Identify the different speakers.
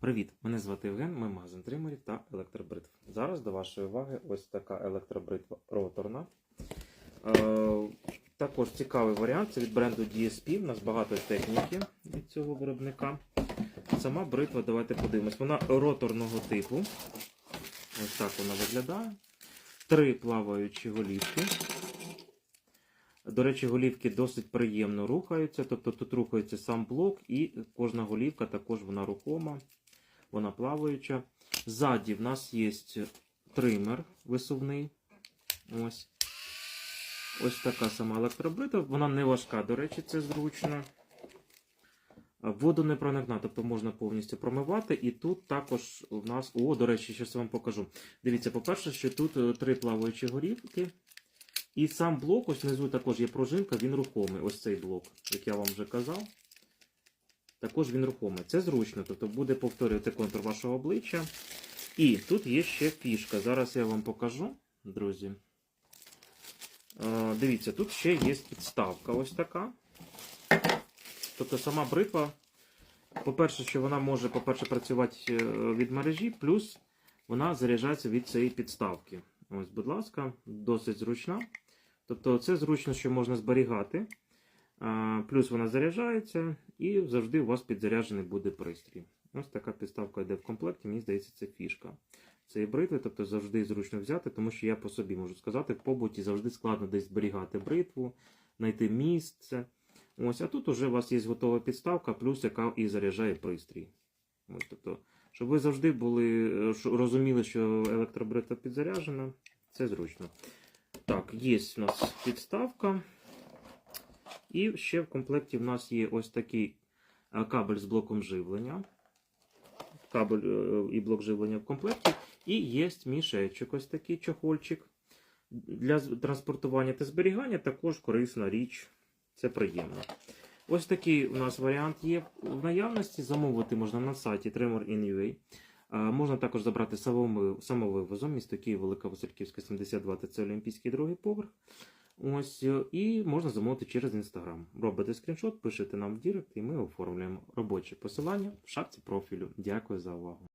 Speaker 1: Привіт! Мене звати Євген, ми магазин тримерів та електробритв. Зараз до вашої уваги ось така електробритва роторна. Е, також цікавий варіант це від бренду DSP. У нас багато техніки від цього виробника. Сама бритва, давайте подивимось. Вона роторного типу. Ось так вона виглядає. Три плаваючі голівки. До речі, голівки досить приємно рухаються. Тобто тут рухається сам блок, і кожна голівка також вона рухома, вона плаваюча. Ззаді в нас є тример висувний. Ось. Ось така сама електробрита. Вона не важка, до речі, це зручно. Воду не проникна, тобто можна повністю промивати. І тут також у нас. О, до речі, щось вам покажу. Дивіться, по-перше, що тут е, три плаваючі горівки. І сам блок, ось внизу також є пружинка, він рухомий. Ось цей блок, як я вам вже казав. Також він рухомий. Це зручно, тобто буде повторювати контур вашого обличчя. І тут є ще фішка. Зараз я вам покажу, друзі. Е, Дивіться, тут ще є підставка ось така. Тобто сама бритва, по-перше, що вона може, по-перше, працювати е, від мережі, плюс вона заряджається від цієї підставки. Ось, будь ласка, досить зручна. Тобто, це зручно, що можна зберігати. Плюс вона заряджається і завжди у вас підзаряджений буде пристрій. Ось така підставка йде в комплекті, мені здається, це фішка. Цієї бритви, тобто завжди зручно взяти, тому що я по собі можу сказати, в побуті завжди складно десь зберігати бритву, знайти місце. Ось, а тут уже у вас є готова підставка, плюс яка і заряджає пристрій. Ось, тобто, щоб ви завжди були, е, розуміли, що електробритва підзаряджена, це зручно. Так, є у нас підставка. І ще в комплекті в нас є ось такий е, кабель з блоком живлення. Кабель е, і блок живлення в комплекті. І є мішечок, ось такий чохольчик. Для транспортування та зберігання також корисна річ. Це приємно. Ось такий у нас варіант є в наявності. Замовити можна на сайті Tremor.in.ua. А, Можна також забрати самовив- самовивозом місто Київ, Велика Васильківська, 72, це Олімпійський другий поверх. Ось, е, і можна замовити через інстаграм. Робите скріншот, пишете нам в Дірект, і ми оформлюємо робоче посилання в шапці профілю. Дякую за увагу.